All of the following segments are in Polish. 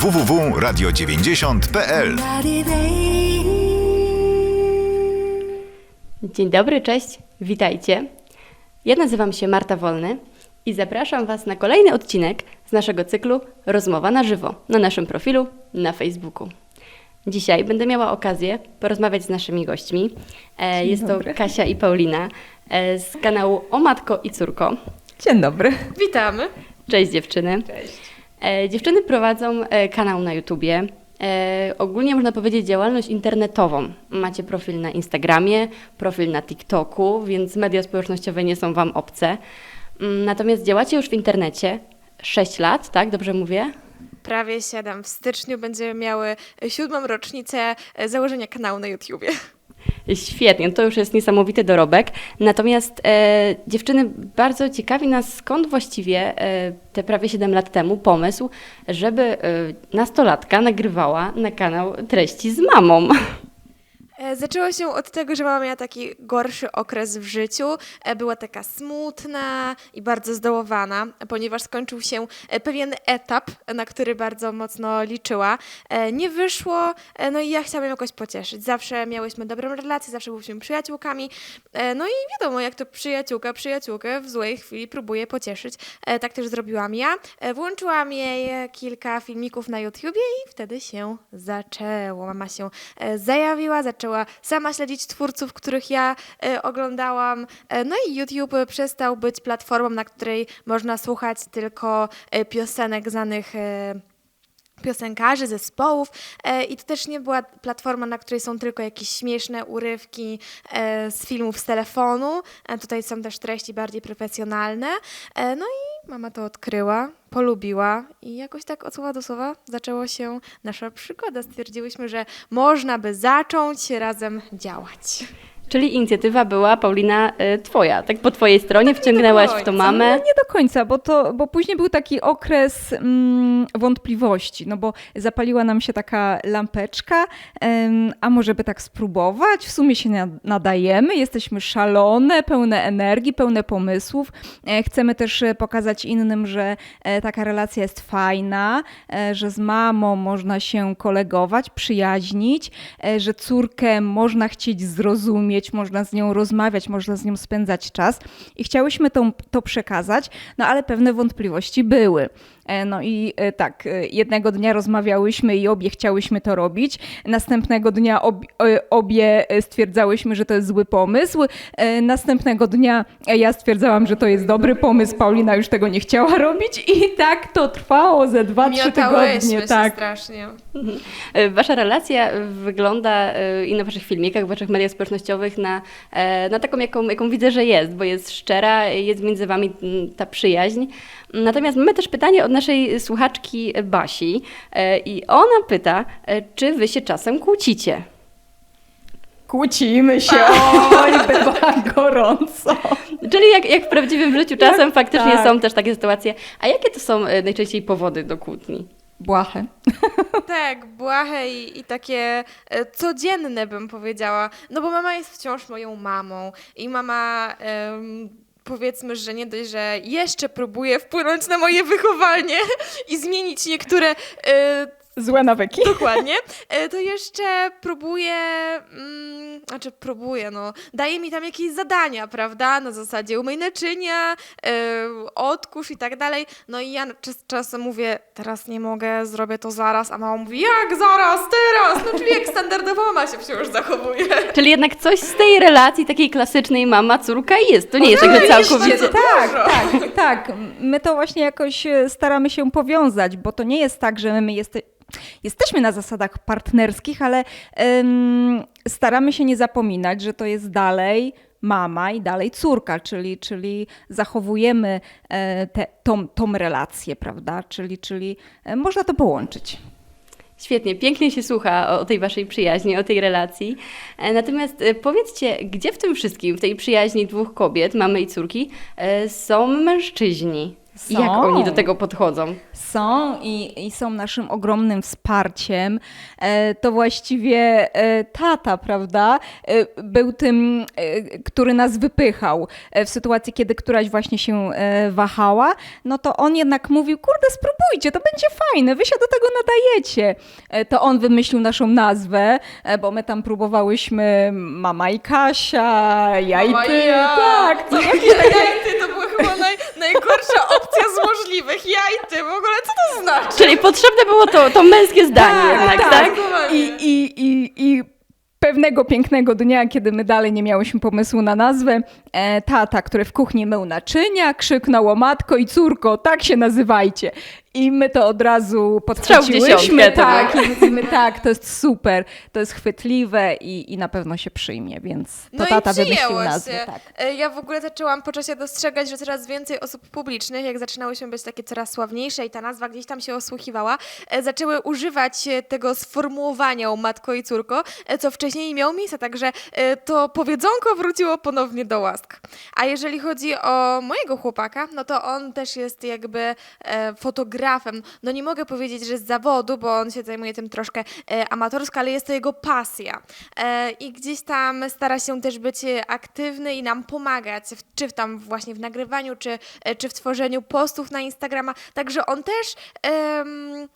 www.radio90.pl Dzień dobry, cześć, witajcie. Ja nazywam się Marta Wolny i zapraszam Was na kolejny odcinek z naszego cyklu Rozmowa na żywo na naszym profilu na Facebooku. Dzisiaj będę miała okazję porozmawiać z naszymi gośćmi. E, Jest to Kasia i Paulina e, z kanału O Matko i Córko. Dzień dobry. Witamy. Cześć dziewczyny. Cześć. E, dziewczyny prowadzą e, kanał na YouTubie. E, ogólnie można powiedzieć działalność internetową. Macie profil na Instagramie, profil na TikToku, więc media społecznościowe nie są Wam obce. Mm, Natomiast działacie już w internecie 6 lat, tak? Dobrze mówię? Prawie 7. W styczniu będziemy miały siódmą rocznicę założenia kanału na YouTubie. Świetnie, to już jest niesamowity dorobek. Natomiast e, dziewczyny, bardzo ciekawi nas, skąd właściwie e, te prawie 7 lat temu pomysł, żeby e, nastolatka nagrywała na kanał treści z mamą. E, Zaczęło się od tego, że mama miała taki gorszy okres w życiu. E, Była taka smutna i bardzo zdołowana, ponieważ skończył się e, pewien etap, na który bardzo mocno liczyła. Nie wyszło, no i ja chciałam ją jakoś pocieszyć. Zawsze miałyśmy dobrą relację, zawsze byliśmy przyjaciółkami. No i wiadomo, jak to przyjaciółka przyjaciółkę w złej chwili próbuje pocieszyć. Tak też zrobiłam ja. Włączyłam jej kilka filmików na YouTubie i wtedy się zaczęło. Mama się zajawiła, zaczęła sama śledzić twórców, których ja e, oglądałam. E, No i YouTube przestał być platformą, na której można słuchać tylko e, piosenek znanych piosenkarzy, zespołów e, i to też nie była platforma, na której są tylko jakieś śmieszne urywki e, z filmów z telefonu. E, tutaj są też treści bardziej profesjonalne. No i mama to odkryła, polubiła i jakoś tak od słowa do słowa zaczęła się nasza przygoda. Stwierdziłyśmy, że można by zacząć razem działać. Czyli inicjatywa była, Paulina, y, twoja, tak po twojej stronie, wciągnęłaś w to mamę. No nie do końca, bo, to, bo później był taki okres mm, wątpliwości, no bo zapaliła nam się taka lampeczka, em, a może by tak spróbować? W sumie się na- nadajemy, jesteśmy szalone, pełne energii, pełne pomysłów. E, chcemy też e, pokazać innym, że e, taka relacja jest fajna, e, że z mamą można się kolegować, przyjaźnić, e, że córkę można chcieć zrozumieć, można z nią rozmawiać, można z nią spędzać czas i chciałyśmy to, to przekazać, no ale pewne wątpliwości były. E, No i e, tak, e, jednego dnia rozmawiałyśmy i obie chciałyśmy to robić. Następnego dnia ob, obie stwierdzałyśmy, że to jest zły pomysł. Następnego dnia ja stwierdzałam, że to jest dobry pomysł. Paulina już tego nie chciała robić i tak to trwało ze dwa, trzy tygodnie. się Tak. strasznie. Y, Wasza relacja wygląda i na waszych filmikach, w waszych mediach społecznościowych na, na taką, jaką, jaką widzę, że jest, bo jest szczera, jest między wami ta przyjaźń. Natomiast mamy też pytanie od naszej słuchaczki Basi e, i ona pyta, e, czy wy się czasem kłócicie? Kłócimy się, oj, bywa gorąco. Czyli jak, jak w prawdziwym życiu czasem Jak- faktycznie tak. są też takie sytuacje. A jakie to są e, najczęściej powody do kłótni? Błahe. Tak, błahe i, i takie e, codzienne bym powiedziała. No bo mama jest wciąż moją mamą i mama powiedzmy, że nie dość, że jeszcze próbuje wpłynąć na moje wychowanie i zmienić niektóre e, Złe nawyki. Dokładnie. E, To jeszcze próbuję, mm, znaczy próbuję, no, daje mi tam jakieś zadania, prawda, na zasadzie umyj naczynia, e, odkurz i tak dalej, no i ja czas, czasem mówię, teraz nie mogę, zrobię to zaraz, a mama mówi, jak zaraz, teraz, no czyli jak standardowa mama się wciąż zachowuje. Czyli jednak coś z tej relacji takiej klasycznej mama-córka jest. To nie jest tak, że całkowicie... bardzo Tak, tak, tak. My to właśnie jakoś e, staramy się powiązać, bo to nie jest tak, że my jeste, jesteśmy na zasadach partnerskich, ale em, staramy się nie zapominać, że to jest dalej mama i dalej córka, czyli, czyli zachowujemy e, te, tą, tą relację, prawda? Czyli, czyli e, można to połączyć. Świetnie, pięknie się słucha o, tej waszej przyjaźni, o tej relacji. E, Natomiast powiedzcie, gdzie w tym wszystkim, w tej przyjaźni dwóch kobiet, mamy i córki, są mężczyźni? I jak Są. oni do tego podchodzą? Są i, i są naszym ogromnym wsparciem. E, to właściwie e, tata, prawda, e, był tym, e, który nas wypychał e, w sytuacji, kiedy któraś właśnie się e, wahała. No to on jednak mówił, kurde, spróbujcie, to będzie fajne, wy się do tego nadajecie. To on wymyślił naszą nazwę, bo my tam próbowałyśmy Mama i Kasia, ja Mama i ty. ja. Tak, ty to była naj, najgorsza opcja z możliwych. Ja i ty, w ogóle co to znaczy? Czyli potrzebne było to, to męskie zdanie Tak, jednak, tak. tak? I, i, i, I pewnego pięknego dnia, kiedy my dalej nie miałyśmy pomysłu na nazwę, e, tata, który w kuchni mył naczynia, krzyknął o matko i córko, tak się nazywajcie. I my to od razu podchwyciłyśmy. Tak, był. i mówimy, tak, to jest super, to jest chwytliwe i, i na pewno się przyjmie, więc to No tata wymyślił nazwę. się. Tak. E, Ja w ogóle zaczęłam po czasie dostrzegać, że coraz więcej osób publicznych, jak zaczynałyśmy być takie coraz sławniejsze i ta nazwa gdzieś tam się osłuchiwała, e, zaczęły używać e, tego sformułowania o matko i córko, co wcześniej nie miało miejsca, także to powiedzonko wróciło ponownie do łask. A jeżeli chodzi o mojego chłopaka, no to on też jest jakby e, fotografem. No nie mogę powiedzieć, że z zawodu, bo on się zajmuje tym troszkę e, amatorsko, ale jest to jego pasja. E, I gdzieś tam stara się też być e, aktywny i nam pomagać, w, czy w tam właśnie w nagrywaniu, czy, e, czy w tworzeniu postów na Instagrama. Także on też em,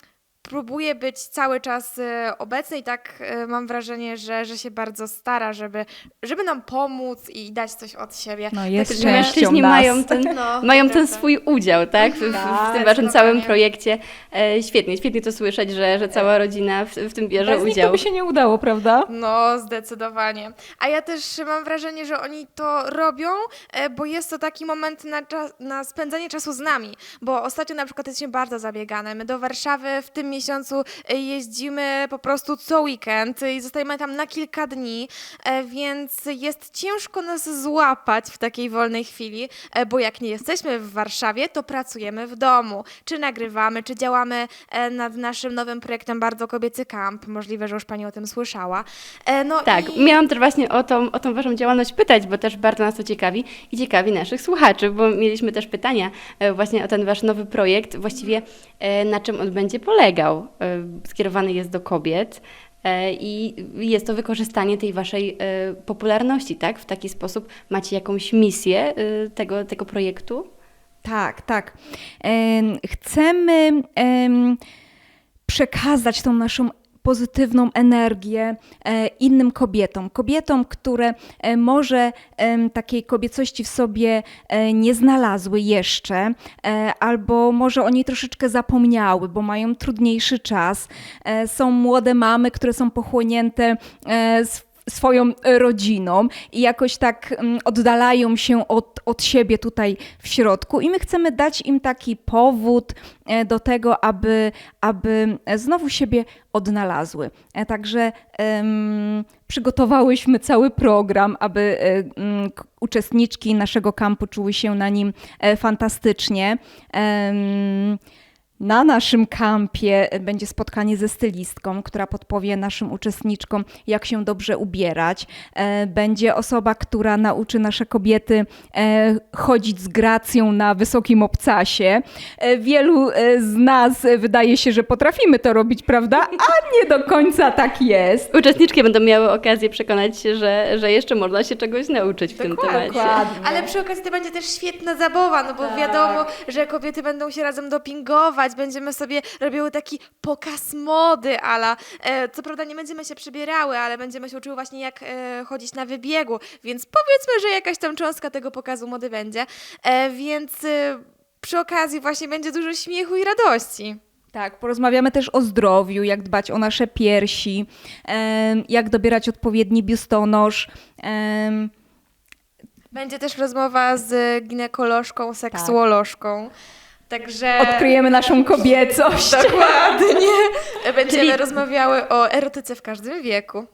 próbuje być cały czas e, obecny i tak e, mam wrażenie, że, że się bardzo stara, żeby, żeby nam pomóc i dać coś od siebie. No jest Także częścią mężczyźni nas. mają ten, No, mają ten swój udział, tak? W, w, w tym Tak, waszym całym projekcie. E, świetnie, świetnie to słyszeć, że, że cała rodzina w, w tym bierze Bez nich to udział. by się nie udało, prawda? No, zdecydowanie. A ja też mam wrażenie, że oni to robią, e, bo jest to taki moment na, czas, na spędzanie czasu z nami. Bo ostatnio na przykład jesteśmy bardzo zabiegane. My do Warszawy w tym miesiącu e, jeździmy po prostu co weekend i zostajemy tam na kilka dni, e, więc jest ciężko nas złapać w takiej wolnej chwili, e, bo jak nie jesteśmy w Warszawie, to pracujemy w domu. Czy nagrywamy, czy działamy e, nad naszym nowym projektem Bardzo Kobiecy Camp. Możliwe, że już Pani o tym słyszała. No Tak, i... miałam też właśnie o tą, o tą waszą działalność pytać, bo też bardzo nas to ciekawi i ciekawi naszych słuchaczy, bo mieliśmy też pytania właśnie o ten wasz nowy projekt, właściwie na czym on będzie polegał. E, Skierowany jest do kobiet e, i jest to wykorzystanie tej waszej e, popularności, tak? W taki sposób macie jakąś misję tego, tego projektu? Tak, tak. Em, Chcemy em, przekazać tą naszą pozytywną energię e, innym kobietom. Kobietom, które e, może takiej kobiecości w sobie e, nie znalazły jeszcze, albo może o niej troszeczkę zapomniały, bo mają trudniejszy czas. Są młode mamy, które są pochłonięte swoją rodziną i jakoś tak mm, oddalają się od, od siebie tutaj w środku i my chcemy dać im taki powód e, do tego, aby, aby znowu siebie odnalazły. E, Także em, przygotowałyśmy cały program, aby k- uczestniczki naszego kampu czuły się na nim fantastycznie. Em, na naszym kampie będzie spotkanie ze stylistką, która podpowie naszym uczestniczkom, jak się dobrze ubierać. E, Będzie osoba, która nauczy nasze kobiety e, chodzić z gracją na wysokim obcasie. E, Wielu e, z nas e, wydaje się, że potrafimy to robić, prawda? A nie do końca tak jest. Uczestniczki będą miały okazję przekonać się, że, że jeszcze można się czegoś nauczyć w tym temacie. Dokładnie. Ale przy okazji to będzie też świetna zabawa, no bo Tak. wiadomo, że kobiety będą się razem dopingować, będziemy sobie robiły taki pokaz mody, ala. E, co prawda nie będziemy się przybierały, ale będziemy się uczyły właśnie jak e, chodzić na wybiegu, więc powiedzmy, że jakaś tam cząstka tego pokazu mody będzie. E, więc e, przy okazji właśnie będzie dużo śmiechu i radości. Tak, porozmawiamy też o zdrowiu, jak dbać o nasze piersi, em, jak dobierać odpowiedni biustonosz. em, Będzie też rozmowa z ginekolożką, seksuolożką. Także Odkryjemy naszą kobiecość. dokładnie. Będziemy Czyli- rozmawiały o erotyce w każdym wieku.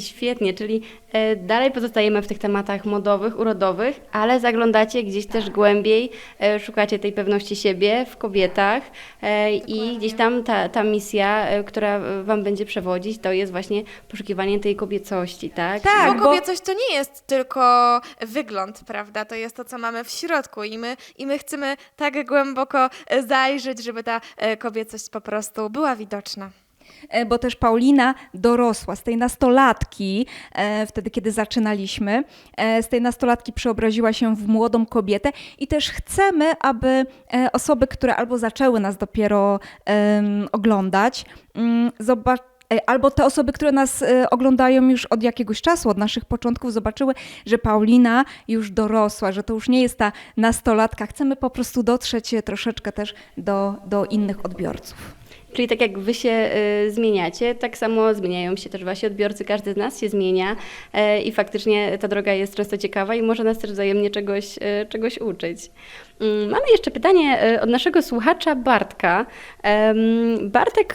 Świetnie, czyli e, dalej pozostajemy w tych tematach modowych, urodowych, ale zaglądacie gdzieś też głębiej, e, szukacie tej pewności siebie w kobietach e, i gdzieś tam ta, ta misja, która Wam będzie przewodzić, to jest właśnie poszukiwanie tej kobiecości, tak? Tak, bo bo- kobiecość to nie jest tylko wygląd, prawda? To jest to, co mamy w środku i my, i my chcemy tak głęboko zajrzeć, żeby ta kobiecość po prostu była widoczna. E, bo też Paulina dorosła z tej nastolatki, e, wtedy kiedy zaczynaliśmy, e, z tej nastolatki przeobraziła się w młodą kobietę i też chcemy, aby osoby, które albo zaczęły nas dopiero oglądać, mm, zobac- e, Albo te osoby, które nas oglądają już od jakiegoś czasu, od naszych początków, zobaczyły, że Paulina już dorosła, że to już nie jest ta nastolatka. Chcemy po prostu dotrzeć troszeczkę też do, do innych odbiorców. Czyli tak jak wy się y, zmieniacie, tak samo zmieniają się też wasi odbiorcy, każdy z nas się zmienia e, i faktycznie ta droga jest często ciekawa i może nas też wzajemnie czegoś, e, czegoś uczyć. Mm, Mamy jeszcze pytanie od naszego słuchacza Bartka. Bartek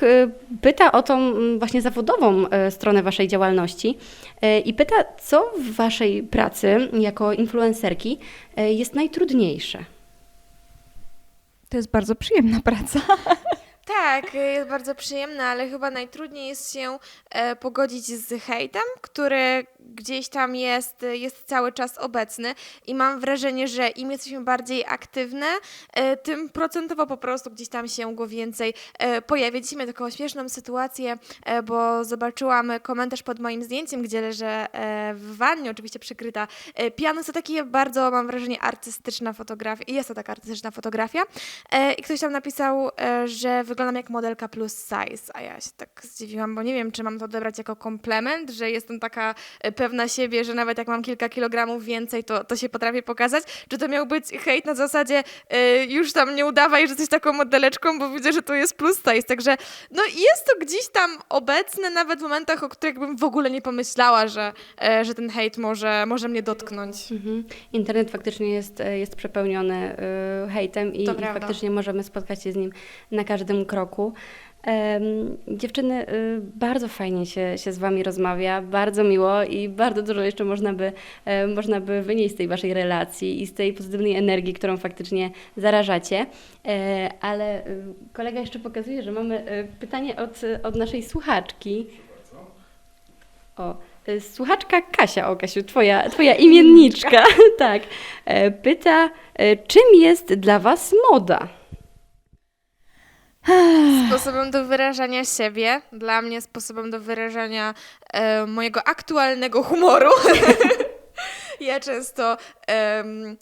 pyta o tą mm, właśnie zawodową stronę waszej działalności i pyta, co w waszej pracy jako influencerki jest najtrudniejsze? To jest bardzo przyjemna praca. Tak, jest bardzo przyjemna, ale chyba najtrudniej jest się e, pogodzić z hejtem, który gdzieś tam jest, jest cały czas obecny i mam wrażenie, że im jesteśmy bardziej aktywne, e, tym procentowo po prostu gdzieś tam się go więcej e, pojawia. Dzisiaj miałam taką śmieszną sytuację, bo zobaczyłam komentarz pod moim zdjęciem, gdzie leżę w wannie, oczywiście przykryta pianą. To takie bardzo, mam wrażenie, artystyczna fotografia. Jest to taka artystyczna fotografia. I ktoś tam napisał, że wyglądam jak modelka plus size, a ja się tak zdziwiłam, bo nie wiem, czy mam to odebrać jako komplement, że jestem taka e, pewna siebie, że nawet jak mam kilka kilogramów więcej, to, to się potrafię pokazać. Czy to miał być hejt na zasadzie e, już tam nie udawaj, że jesteś taką modeleczką, bo widzę, że to jest plus size. Także no jest to gdzieś tam obecne, nawet w momentach, o których bym w ogóle nie pomyślała, że, e, że ten hejt może, może mnie dotknąć. Mhm. Internet faktycznie jest, jest przepełniony y, hejtem i, i faktycznie możemy spotkać się z nim na każdym kroku. Dziewczyny, y, bardzo fajnie się, się z Wami rozmawia, bardzo miło i bardzo dużo jeszcze można by, e, można by wynieść z tej Waszej relacji i z tej pozytywnej energii, którą faktycznie zarażacie. E, ale y, kolega jeszcze pokazuje, że mamy e, pytanie od, od naszej słuchaczki. O, y, słuchaczka Kasia, o Kasiu, twoja, twoja imienniczka, tak, e, pyta, czym jest dla Was moda? Sposobem do wyrażania siebie, dla mnie sposobem do wyrażania e, mojego aktualnego humoru. ja często em,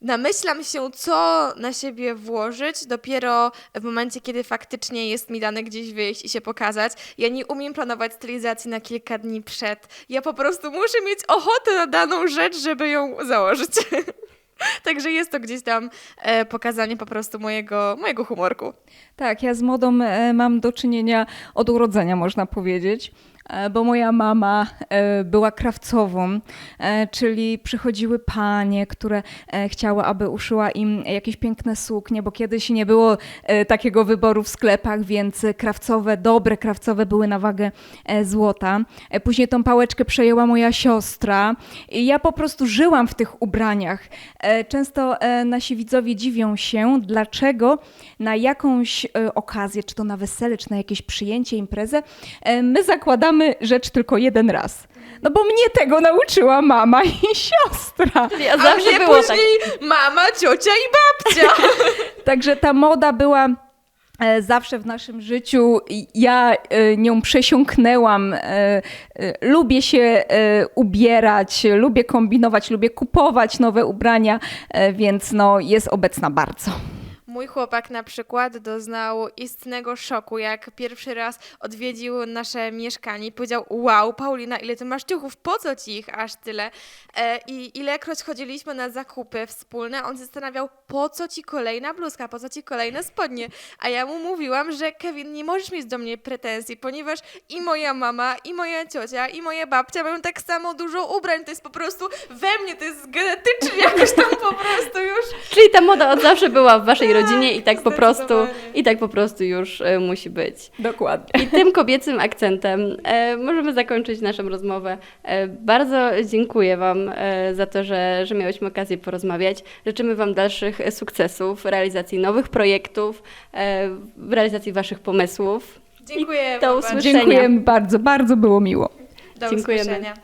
namyślam się, co na siebie włożyć, dopiero w momencie, kiedy faktycznie jest mi dane gdzieś wyjść i się pokazać. Ja nie umiem planować stylizacji na kilka dni przed. Ja po prostu muszę mieć ochotę na daną rzecz, żeby ją założyć. Także jest to gdzieś tam e, pokazanie po prostu mojego, mojego humorku. Tak, ja z modą e, mam do czynienia od urodzenia, można powiedzieć. E, Bo moja mama e, była krawcową, e, czyli przychodziły panie, które chciały, aby uszyła im jakieś piękne suknie, bo kiedyś nie było takiego wyboru w sklepach, więc krawcowe, dobre krawcowe były na wagę złota. Później tą pałeczkę przejęła moja siostra i ja po prostu żyłam w tych ubraniach. Często nasi widzowie dziwią się, dlaczego na jakąś okazję, czy to na wesele, czy na jakieś przyjęcie, imprezę, my zakładamy rzecz tylko jeden raz. No bo mnie tego nauczyła mama i siostra. Ja A zawsze mnie było tak. później mama, ciocia i babcia. Także ta moda była e, zawsze w naszym życiu. Ja e, nią przesiąknęłam. e, Lubię się ubierać, lubię kombinować, lubię kupować nowe ubrania, więc no, jest obecna bardzo. Mój chłopak na przykład doznał istnego szoku, jak pierwszy raz odwiedził nasze mieszkanie i powiedział: Wow, Paulina, ile ty masz ciuchów, po co ci ich aż tyle? E, I ilekroć chodziliśmy na zakupy wspólne, on się zastanawiał, po co ci kolejna bluzka, po co ci kolejne spodnie. A ja mu mówiłam, że Kevin, nie możesz mieć do mnie pretensji, ponieważ i moja mama, i moja ciocia, i moja babcia mają tak samo dużo ubrań. To jest po prostu we mnie, to jest genetycznie jakoś tam po prostu już. Czyli ta moda od zawsze była w Waszej rodzinie rodzinie i tak po prostu, i tak po prostu już e, musi być. Dokładnie. I tym kobiecym akcentem e, możemy zakończyć naszą rozmowę. E, bardzo dziękuję Wam za to, że, że miałyśmy okazję porozmawiać. Życzymy Wam dalszych sukcesów, realizacji nowych projektów, w realizacji Waszych pomysłów. Dziękuję do usłyszenia. bardzo. Dziękujemy bardzo, bardzo było miło. Do Dziękujemy. usłyszenia.